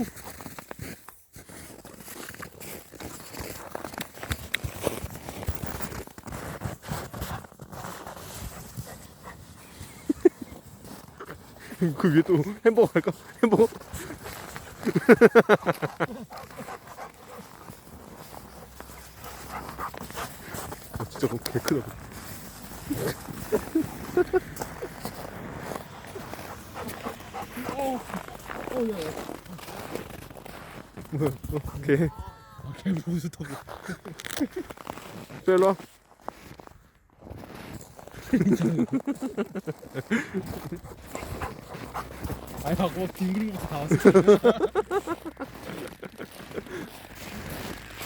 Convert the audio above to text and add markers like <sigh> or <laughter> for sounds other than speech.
<laughs> 그 위에 또 햄버거 할까? 햄버거? <laughs> 아, 진짜 그거 개 크다. 어, 어, 야, 야. 아, 개 무슨 턱이. 저 일로 와. 아니, 방금 빙그림부터 다 왔을 거야.